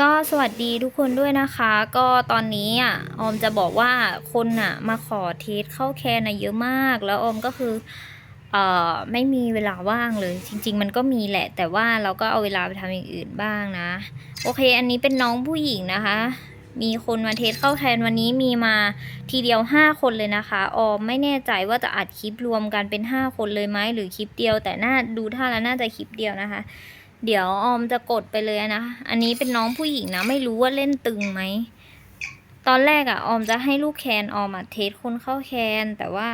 ก็สวัสดีทุกคนด้วยนะคะ ก็ตอนนี้อะออมจะบอกว่าคนอะมาขอเทสเข้าแคนอะเยอะมาก แล้วออมก็คือเอ่อไม่มีเวลาว่างเลย จริง ๆ มันก็มีแหละ แต่ว่าเราก็เอาเวลาไปทำอย่างอื่นบ้างนะ โอเค อันนี้เป็นน้องผู้หญิงนะคะ มีคนมาเทสเข้าแคนวันนี้มีมาทีเดียว 5 คนเลยนะคะ ออมไม่แน่ใจว่าจะอัดคลิปรวมกันเป็น 5 คนเลยไหมหรือคลิปเดียว แต่น่าดูท่าแล้วน่าจะคลิปเดียวนะคะ เดี๋ยวออมจะกดไปเลยนะ อันนี้เป็นน้องผู้หญิงนะ ไม่รู้ว่าเล่นตึงไหม ตอนแรกอะออมจะให้ลูกแคนออมอะเทสคนเข้าแคนแต่ว่า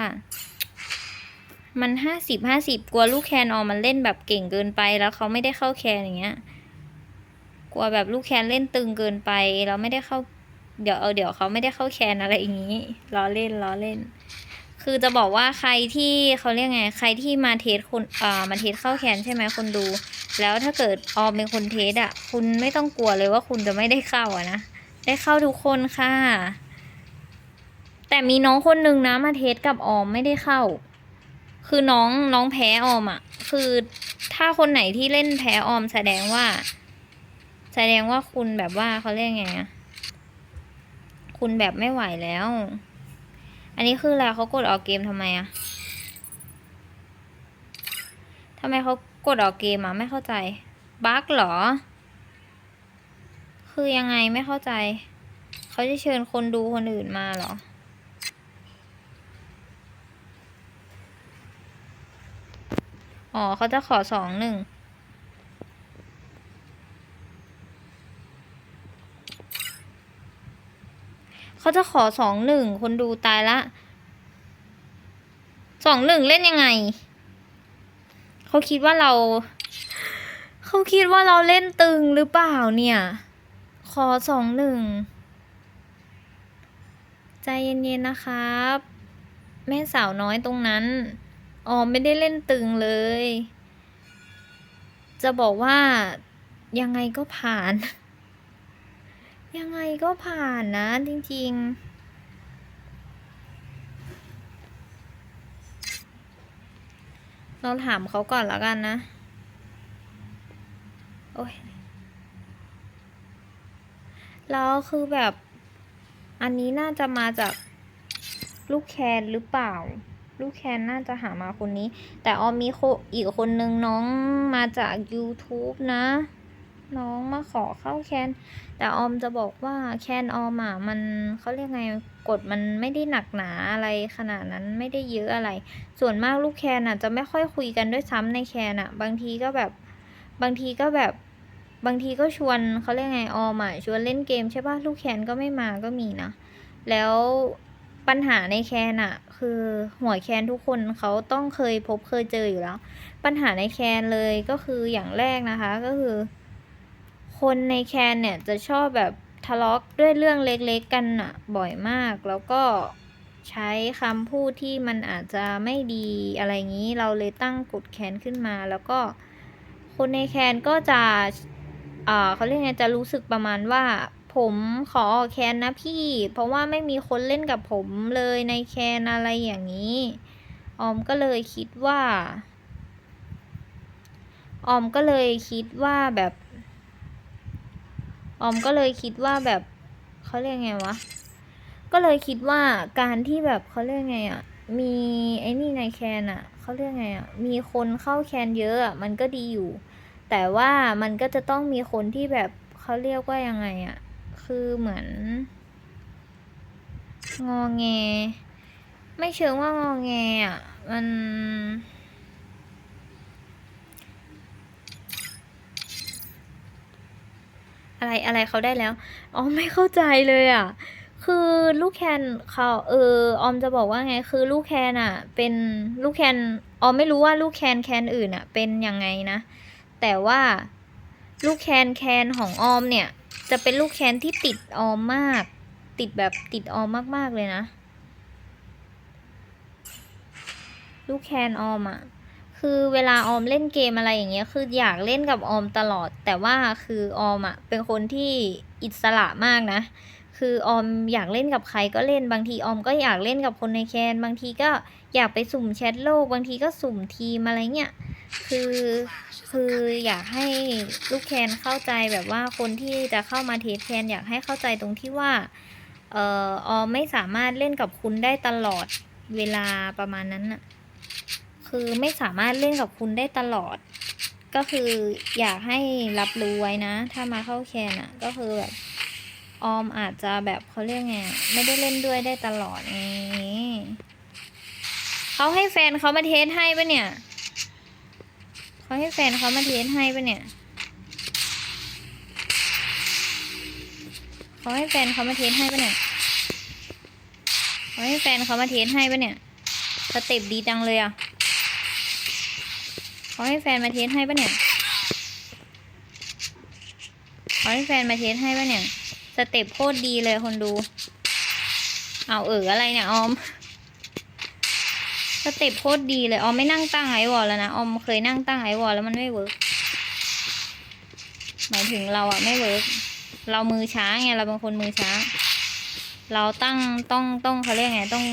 มันห้าสิบห้าสิบกลัวลูกแคนออมมันเล่นแบบเก่งเกินไปแล้วเขาไม่ได้เข้าแคนอย่างเงี้ย กลัวแบบลูกแคนเล่นตึงเกินไปแล้วไม่ได้เข้า เดี๋ยวเออเดี๋ยวเขาไม่ได้เข้าแคนอะไรอย่างนี้ล้อเล่นล้อเล่น คือจะบอกว่าใครที่เขาเรียกไง ใครที่มาเทสคนอ่ามาเทสเข้าแคนใช่ไหมคนดู แล้วถ้าเกิดออมเป็นคนเทสอะ คุณไม่ต้องกลัวเลยว่าคุณจะไม่ได้เข้าอะนะ ได้เข้าทุกคนค่ะ แต่มีน้องคนหนึ่งนะมาเทสกับออมไม่ได้เข้า คือน้องน้องแพ้ออมอะ คือถ้าคนไหนที่เล่นแพ้ออมแสดงว่า แสดงว่าคุณแบบว่าเขาเรียกไง คุณแบบไม่ไหวแล้ว อันนี้คืออะไรเขากดออกเกมทำไมอะทำไมเขากดออกเกมอะไม่เข้าใจบั๊กเหรอ คือยังไงไม่เข้าใจ เขาจะเชิญคนดูคนอื่นมาเหรอ อ๋อเขาจะขอสองหนึ่ง เขาจะขอสองหนึ่งคนดูตายละสองหนึ่งเล่นยังไง เขาคิดว่าเรา เขาคิดว่าเราเล่นตึงหรือเปล่าเนี่ย ขอสองหนึ่งใจเย็นๆนะครับ แม่สาวน้อยตรงนั้นอ๋อไม่ได้เล่นตึงเลย จะบอกว่ายังไงก็ผ่าน ยังไงก็ผ่านนะจริง ๆเราถามเขาก่อนแล้วกันนะ โอ้ย แล้วคือแบบ อันนี้น่าจะมาจากลูกแคนหรือเปล่า ลูกแคนน่าจะหามาคนนี้ แต่ออมมีโคอีกคนนึงน้องมาจาก YouTube นะ น้องมาขอเข้าแคน แต่ออมจะบอกว่าแคนออมอะมันเขาเรียกไงกฎมันไม่ได้หนักหนาอะไรขนาดนั้นไม่ได้เยอะอะไร ส่วนมากลูกแคนอะจะไม่ค่อยคุยกันด้วยซ้ำในแคนอะ บางทีก็แบบบางทีก็แบบบางทีก็ชวนเขาเรียกไงออมอะชวนเล่นเกมใช่ป่ะลูกแคนก็ไม่มาก็มีนะแล้วปัญหาในแคนอะคือหัวแคนทุกคนเขาต้องเคยพบเคยเจออยู่แล้ว ปัญหาในแคนเลยก็คืออย่างแรกนะคะก็คือ คนในแคนเนี่ยจะชอบแบบทะเลาะด้วยเรื่องเล็กๆกันอะบ่อยมาก แล้วก็ใช้คำพูดที่มันอาจจะไม่ดีอะไรอย่างนี้ เราเลยตั้งกฎแคนขึ้นมา แล้วก็คนในแคนก็จะอ่าเขาเรียกไงจะรู้สึกประมาณว่า ผมขอแคนนะพี่ เพราะว่าไม่มีคนเล่นกับผมเลยในแคนอะไรอย่างนี้ออมก็เลยคิดว่า ออมก็เลยคิดว่าแบบ ออมก็เลยคิดว่าแบบเขาเรียกไงวะ ก็เลยคิดว่าการที่แบบเขาเรียกไงอะ มีไอ้นี่ในแคนอะเขาเรียกไงอะ มีคนเข้าแคนเยอะอะมันก็ดีอยู่ แต่ว่ามันก็จะต้องมีคนที่แบบเขาเรียกว่ายังไงอะ คือเหมือน งอแง ไม่เชิงว่างอแงอะ มัน อะไรอะไรเขาได้แล้ว อ๋อไม่เข้าใจเลยอะ คือลูกแคนเขาเออออมจะบอกว่าไงคือลูกแคนอะ เป็นลูกแคนออมไม่รู้ว่าลูกแคนแคนอื่นอะ เป็นยังไงนะ แต่ว่าลูกแคนแคนของออมเนี่ย จะเป็นลูกแคนที่ติดออมมาก ติดแบบติดออมมากๆเลยนะ ลูกแคนออมอะ คือเวลาออมเล่นเกมอะไรอย่างเงี้ยคืออยากเล่นกับออมตลอด แต่ว่าคือออมอะเป็นคนที่อิสระมากนะ คือออมอยากเล่นกับใครก็เล่นบางทีออมก็อยากเล่นกับคนในแคนบางทีก็อยากไปสุ่มแชทโลก บางทีก็สุ่มทีมอะไรเงี้ยคือคืออยากให้ลูกแคนเข้าใจแบบว่าคนที่จะเข้ามาเทสแคนอยากให้เข้าใจตรงที่ว่าเอ่อออมไม่สามารถเล่นกับคุณได้ตลอดเวลาประมาณนั้นน่ะ คือไม่สามารถเล่นกับคุณได้ตลอด ก็คืออยากให้รับรู้ไว้นะ ถ้ามาเข้าแคนอะ ก็คือแบบออมอาจจะแบบเขาเรียกไงไม่ได้เล่นด้วยได้ตลอดไงเขาให้แฟนเขามาเทสให้ปะเนี่ยเขาให้แฟนเขามาเทสให้ปะเนี่ยเขาให้แฟนเขามาเทสให้ปะเนี่ยเขาให้แฟนเขามาเทสให้ปะเนี่ยสเต็ปดีจังเลยอะ เขาให้แฟนมาเทสให้ปะเนี่ยเขาให้แฟนมาเทสให้ปะเนี่ย สเต็ปโคตรดีเลยคนดู เอาเอออะไรเนี่ยออม สเต็ปโคตรดีเลยออมไม่นั่งตั้งไอวอลแล้วนะออมเคยนั่งตั้งไอวอลแล้วมันไม่เวิร์กหมายถึงเราอะไม่เวิร์กเรามือช้าไงเราเป็นคนมือช้า เราตั้งต้องต้องเขาเรียกไงต้อง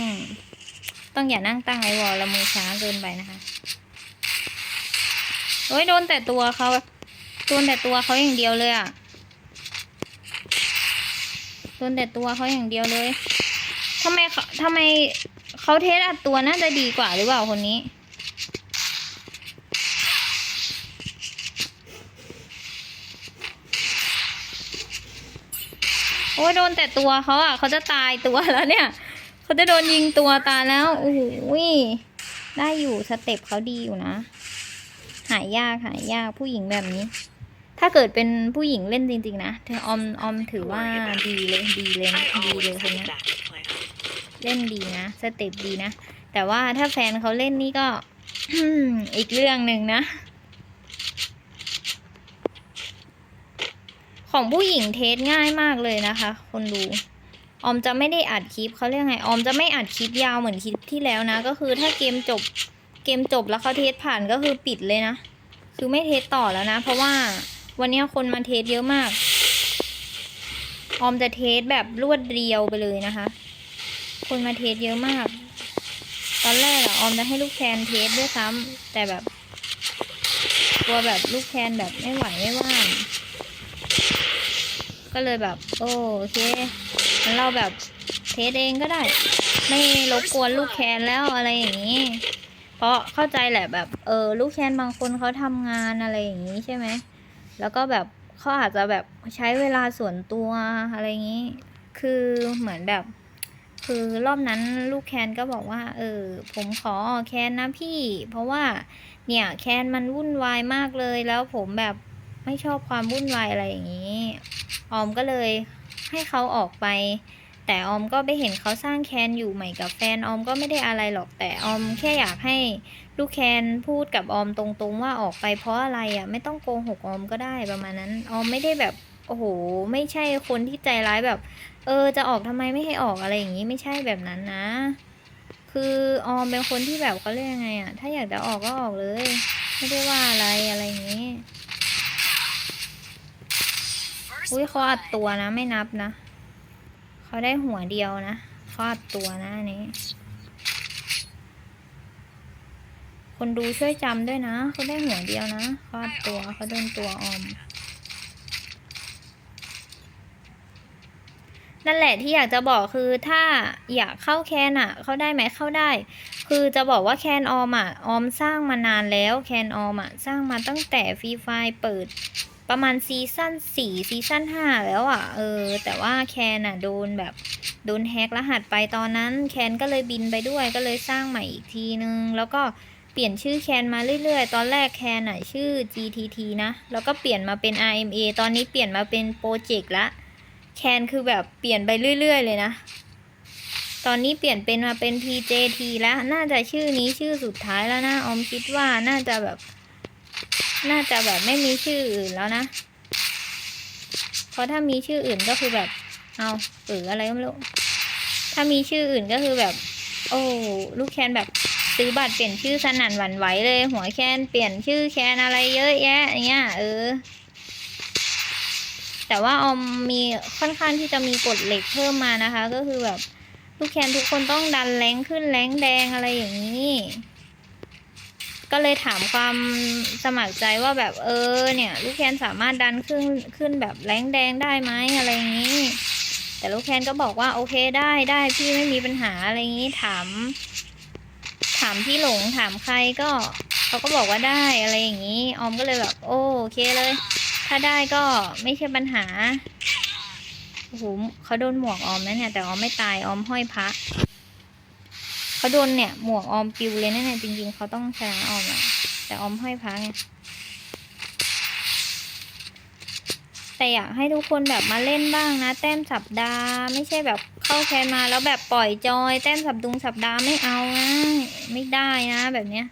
ต้องอย่านั่งตั้งไอวอลเรามือช้าเกินไปนะคะ โอ้ยโดนแต่ตัวเขาโดนแต่ตัวเขาอย่างเดียวเลยอะโดนแต่ตัวเขาอย่างเดียวเลยทำไมเขาทำไมเขาเทสอัดตัวน่าจะดีกว่าหรือเปล่าคนนี้โอ้ยโดนแต่ตัวเขาอะเขาจะตายตัวแล้วเนี่ย เขาจะโดนยิงตัวตายแล้วโอ้โหได้อยู่สเต็ปเขาดีอยู่นะ หายยากหายยากผู้หญิงแบบนี้ ถ้าเกิดเป็นผู้หญิงเล่นจริง ๆ นะเธอออมออมถือว่าดีเลยดีเลยนะดีเลยคนนี้เล่นดีนะสเต็ปดีนะ แต่ว่าถ้าแฟนเขาเล่นนี่ก็อีกเรื่องหนึ่งนะ ของผู้หญิงเทสง่ายมากเลยนะคะ คนดูออมจะไม่ได้อัดคลิปเขาเรียกไงออมจะไม่อัดคลิปยาวเหมือนคลิปที่แล้วนะ ก็คือถ้าเกมจบ เกมจบแล้วเขาเทสผ่านก็คือปิดเลยนะ คือไม่เทสต่อแล้วนะ เพราะว่าวันนี้คนมาเทสเยอะมาก ออมจะเทสแบบรวดเดียวไปเลยนะคะ คนมาเทสเยอะมาก ตอนแรกอะออมจะให้ลูกแคนเทสด้วยซ้ำแต่แบบกลัวแบบลูกแคนแบบไม่ไหวไม่ว่างก็เลยแบบ โอเคงั้นเราแบบเทสเองก็ได้ ไม่รบกวนลูกแคนแล้วอะไรอย่างนี้ เพราะเข้าใจแหละแบบเออลูกแคนบางคนเขาทำงานอะไรอย่างนี้ใช่ไหมแล้วก็แบบเขาอาจจะแบบใช้เวลาส่วนตัวอะไรอย่างนี้ คือเหมือนแบบ คือรอบนั้นลูกแคนก็บอกว่า เออ ผมขอแคนนะพี่ เพราะว่า เนี่ยแคนมันวุ่นวายมากเลยแล้วผมแบบไม่ชอบความวุ่นวายอะไรอย่างนี้ ออมก็เลยให้เขาออกไป แต่ออมก็ไปเห็นเขาสร้างแคนอยู่ใหม่กับแฟนออมก็ไม่ได้อะไรหรอกแต่ออมแค่อยากให้ลูกแคนพูดกับออมตรงๆว่าออกไปเพราะอะไรอะไม่ต้องโกหกออมก็ได้ประมาณนั้นออมไม่ได้แบบโอ้โห ไม่ใช่คนที่ใจร้ายแบบ เออ จะออกทำไมไม่ให้ออกอะไรอย่างนี้ไม่ใช่แบบนั้นนะ คือออมเป็นคนที่แบบเขาเรียกยังไงอะ ถ้าอยากจะออกก็ออกเลย ไม่ได้ว่าอะไรอะไรอย่างนี้ อุ้ยเขาอัดตัวนะไม่นับนะ เขาได้หัวเดียวนะเขาอัดตัวนะอันนี้ คนดูช่วยจำด้วยนะ เขาได้หัวเดียวนะเขาอัดตัวเขาโดนตัวออม นั่นแหละที่อยากจะบอกคือถ้าอยากเข้าแคนอะ เข้าได้ไหมเข้าได้ คือจะบอกว่าแคนออมอะออมสร้างมานานแล้วแคนออมอะสร้างมาตั้งแต่ฟรีไฟเปิด ประมาณซีซั่นสี่ซีซั่นห้าแล้วอะ เออ แต่ว่าแคนอะโดนแบบโดนแฮกรหัสไปตอนนั้น แคนก็เลยบินไปด้วยก็เลยสร้างใหม่อีกทีนึง แล้วก็เปลี่ยนชื่อแคนมาเรื่อยๆ ตอนแรกแคนอะชื่อ GTT นะ แล้วก็เปลี่ยนมาเป็น RMA ตอนนี้เปลี่ยนมาเป็นโปรเจกต์ละ แคนคือแบบเปลี่ยนไปเรื่อยๆ เลยนะ ตอนนี้เปลี่ยนเป็นมาเป็น PJT แล้ว น่าจะชื่อนี้ชื่อสุดท้ายแล้วนะ ออมคิดว่าน่าจะแบบ น่าจะแบบไม่มีชื่ออื่นแล้วนะ เพราะถ้ามีชื่ออื่นก็คือแบบ เอาเอออะไรก็ไม่รู้ ถ้ามีชื่ออื่นก็คือแบบ โอ้ลูกแคนแบบซื้อบัตรเปลี่ยนชื่อสนั่นหวั่นไหวเลย หัวแคนเปลี่ยนชื่อแคนอะไรเยอะแยะอย่างเงี้ยเออ แต่ว่าออมมีค่อนข้างที่จะมีกฎเหล็กเพิ่มมานะคะ ก็คือแบบลูกแคนทุกคนต้องดันแรงขึ้นแรงแดงอะไรอย่างนี้ ก็เลยถามความสมัครใจว่าแบบเออเนี่ยลูกแคนสามารถดันขึ้นขึ้นแบบแรงแดงได้ไหมอะไรอย่างนี้ แต่ลูกแคนก็บอกว่าโอเคได้ได้พี่ไม่มีปัญหาอะไรอย่างนี้ถาม ถามพี่หลงถามใครก็เขาก็บอกว่าได้อะไรอย่างนี้ ออมก็เลยแบบโอโอเคเลย ถ้าได้ก็ไม่ใช่ปัญหาโอ้โหเขาโดนหมวกออมนะเนี่ยแต่ออมไม่ตายออมห้อยพระ เขาโดนเนี่ยหมวกออมปิวเลยนะเนี่ยจริงๆเขาต้องชนะออมอะแต่ออมห้อยพระไงแต่อยากให้ทุกคนแบบมาเล่นบ้างนะ แต้มสัปดาห์ ไม่ใช่แบบเข้าแคนมาแล้วแบบปล่อยจอย แต้มสัปดุงสัปดาห์ไม่เอานะ ไม่ได้นะ แบบเนี้ย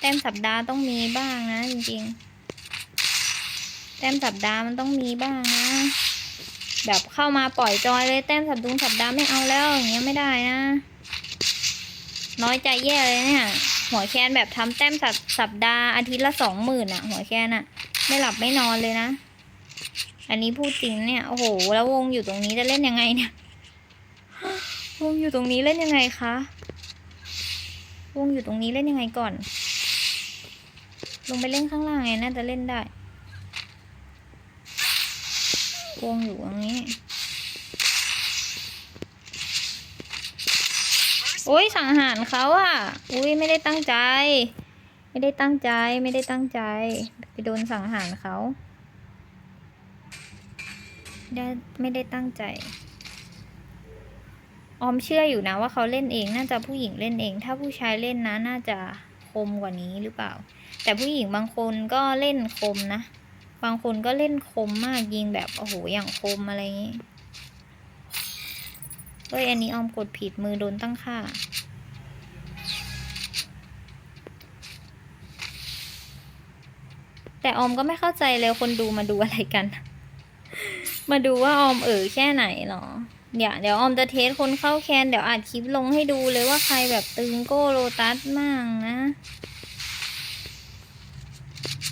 แต้มสัปดาห์ต้องมีบ้างนะ จริงๆ แต้มสัปดาห์มันต้องมีบ้างนะ แบบเข้ามาปล่อยจอยเลยแต้มสัปดุงสัปดาห์ไม่เอาแล้วอย่างเงี้ยไม่ได้นะ น้อยใจแย่เลยเนี่ย หัวแคนแบบทำแต้มสัปสปดาห์อาทิตย์ละสองหมื่นอะ หัวแคนอะ ไม่หลับไม่นอนเลยนะ อันนี้พูดจริงเนี่ย โอ้โห แล้ววงอยู่ตรงนี้จะเล่นยังไงเนี่ยวงอยู่ตรงนี้เล่นยังไงคะ วงอยู่ตรงนี้เล่นยังไงก่อน ลงไปเล่นข้างล่างไงน่าจะเล่นได้ วงอยู่ตรงนี้ อุ้ยสังหารเขาอะอุ้ยไม่ได้ตั้งใจ ไม่ได้ตั้งใจไม่ได้ตั้งใจไปโดนสังหารเขาได้ไม่ได้ตั้งใจ ออมเชื่ออยู่นะว่าเขาเล่นเอง น่าจะผู้หญิงเล่นเอง ถ้าผู้ชายเล่นนะ น่าจะคมกว่านี้หรือเปล่า แต่ผู้หญิงบางคนก็เล่นคมนะ บางคนก็เล่นคมมากยิงแบบโอ้โหอย่างคมอะไรอย่างนี้ เฮ้ยอันนี้ออมกดผิดมือโดนตั้งค่า แต่ออมก็ไม่เข้าใจเลยคนดูมาดูอะไรกัน มาดูว่าออมเออแค่ไหนหรอเดี๋ยวเดี๋ยวออมจะเทสคนเข้าแคนเดี๋ยวอัดคลิปลงให้ดูเลยว่าใครแบบตึงโก้โลตัสมากนะ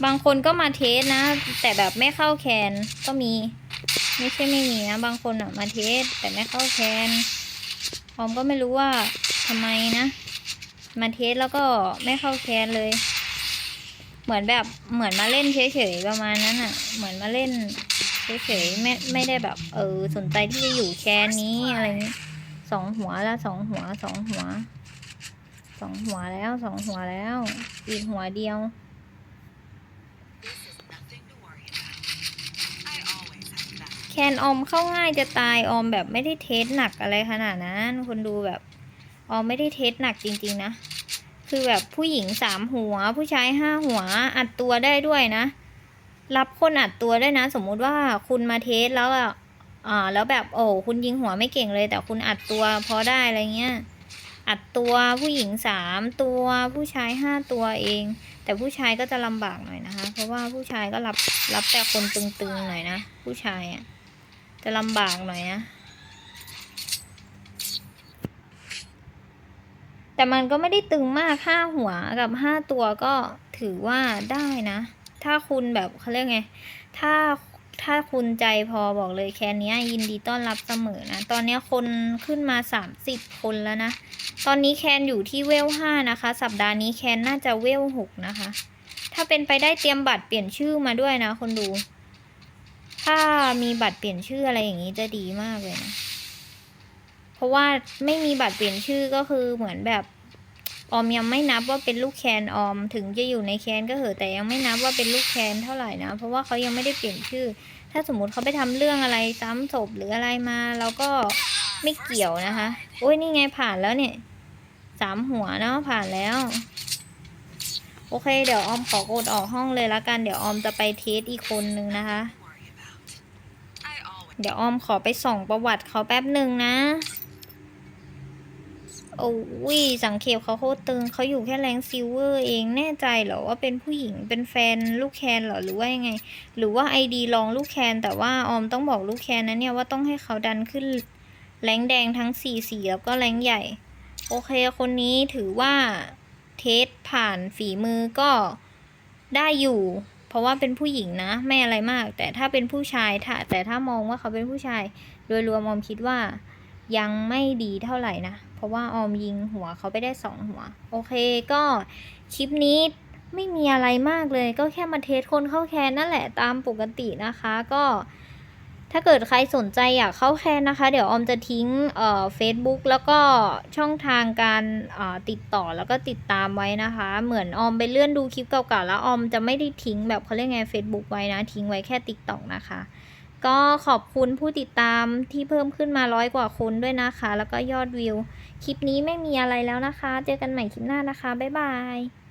บางคนก็มาเทสนะ แต่แบบไม่เข้าแคนก็มี ไม่ใช่ไม่มีนะบางคนอะมาเทสแต่ไม่เข้าแคนออมก็ไม่รู้ว่าทำไมนะ มาเทสแล้วก็ไม่เข้าแคนเลย เหมือนแบบเหมือนมาเล่นเฉยๆประมาณนั้นอะเหมือนมาเล่นเฉยๆไม่ไม่ได้แบบ เออสนใจที่จะอยู่แคนนี้อะไรนี้สองหัวแล้วสองหัวสองหัวสองหัวแล้วสองหัวแล้ว อีกหัวเดียว นออมเข้าง่ายจะตายออมแบบไม่ได้เทสหนักอะไรขนาดนั้น คนดูแบบออมไม่ได้เทสหนักจริงๆนะ คือแบบผู้หญิงสามหัว ผู้ชายห้าหัวอัดตัวได้ด้วยนะ รับคนอัดตัวได้นะ สมมุติว่าคุณมาเทสแล้วอะอ่าแล้วแบบโอ้คุณยิงหัวไม่เก่งเลย แต่คุณอัดตัวพอได้อะไรเงี้ยอัดตัวผู้หญิงสามตัวผู้ชายห้าตัวเอง แต่ผู้ชายก็จะลำบากหน่อยนะคะ เพราะว่าผู้ชายก็รับรับแต่คนตึงๆหน่อยนะ ผู้ชายอะ จะลำบากหน่อยนะแต่มันก็ไม่ได้ตึงมากห้าหัวกับห้าตัวก็ถือว่าได้นะ ถ้าคุณแบบเขาเรียกไง ถ้าถ้าคุณใจพอบอกเลยแคนนี้ยินดีต้อนรับเสมอนะ ตอนนี้คนขึ้นมาสามสิบคนแล้วนะ ตอนนี้แคนอยู่ที่เวลห้านะคะ สัปดาห์นี้แคนน่าจะเวลหกนะคะ ถ้าเป็นไปได้เตรียมบัตรเปลี่ยนชื่อมาด้วยนะคนดู ถ้ามีบัตรเปลี่ยนชื่ออะไรอย่างนี้จะดีมากเลยนะ เพราะว่าไม่มีบัตรเปลี่ยนชื่อก็คือเหมือนแบบออมยังไม่นับว่าเป็นลูกแคนออม ถึงจะอยู่ในแคนก็เหอะแต่ยังไม่นับว่าเป็นลูกแคนเท่าไหร่นะ เพราะว่าเขายังไม่ได้เปลี่ยนชื่อ ถ้าสมมุติเขาไปทำเรื่องอะไรซ้ำศพหรืออะไรมาเราก็ไม่เกี่ยวนะคะโอ้ยนี่ไงผ่านแล้วเนี่ยสามหัวเนาะผ่านแล้ว โอเค เดี๋ยวออมขอกดออกห้องเลยละกัน เดี๋ยวออมจะไปเทสอีกคนนึงนะคะ เดี๋ยวออมขอไปส่องประวัติเขาแป๊บหนึ่งนะ โอ้ยสังเกตเขาโคตรตึงเขาอยู่แค่แรงซิลเวอร์เองแน่ใจเหรอว่าเป็นผู้หญิงเป็นแฟนลูกแคนเหรอหรือว่ายังไง หรือว่าไอดีลองลูกแคนแต่ว่าออมต้องบอกลูกแคนนะเนี่ยว่าต้องให้เขาดันขึ้นแรงแดงทั้งสี่สีแล้วก็แรงใหญ่ โอเคคนนี้ถือว่าเทสผ่านฝีมือก็ได้อยู่ เพราะว่าเป็นผู้หญิงนะ ไม่อะไรมาก แต่ถ้าเป็นผู้ชายถ้าแต่ถ้ามองว่าเขาเป็นผู้ชาย โดยรวมออมคิดว่ายังไม่ดีเท่าไหร่นะ เพราะว่าออมยิงหัวเขาไปได้สองหัว โอเคก็คลิปนี้ไม่มีอะไรมากเลย ก็แค่มาเทสคนเข้าแคนนั่นแหละตามปกตินะคะ ก็ ถ้าเกิดใครสนใจอยากเข้าแคนนะคะ เดี๋ยวออมจะทิ้งเอ่อ Facebook แล้วก็ช่องทางการเอ่อติดต่อแล้วก็ติดตามไว้นะคะ เหมือนออมไปเลื่อนดูคลิปเก่าๆแล้วออมจะไม่ได้ทิ้งแบบเขาเรียกไง Facebook ไว้นะ ทิ้งไว้แค่ TikTok นะคะ ก็ขอบคุณผู้ติดตามที่เพิ่มขึ้นมาร้อยกว่าคนด้วยนะคะ แล้วก็ยอดวิว คลิปนี้ไม่มีอะไรแล้วนะคะ เจอกันใหม่คลิปหน้านะคะ บ๊ายบาย